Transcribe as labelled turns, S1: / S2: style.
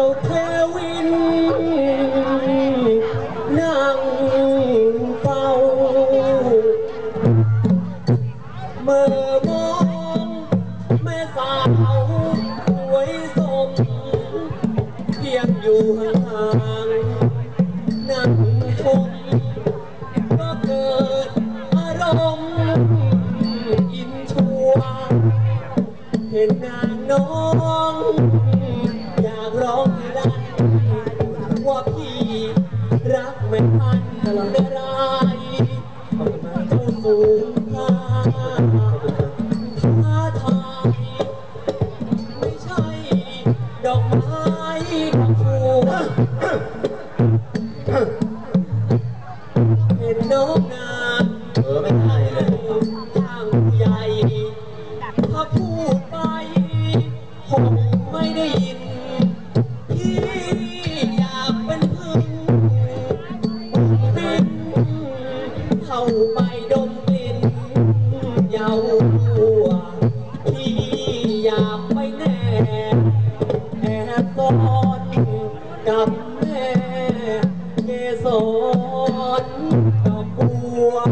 S1: จ้าเทวิน นั่งเฝ้าเมื่อมองแม่สาวสวยสมเพียงอยู่ห่างนั่งชมก็เกิดอารมณ์อินชัวเห็นนางน้อง ไม่ทันอะไรเจ้าสูงค่าท้าทายไม่ใช่ ดอกไม้กับพวงเห็นน้องนาง
S2: เออไม่ได้เลย
S1: ทางผู้ใหญ่ถ้าพูดไปผมไม่ได้ยินพี่ ไปดมกลิ่นเยาวัที่อยากไปแน่แอบซ่อนกับแม่สรดอกบัวน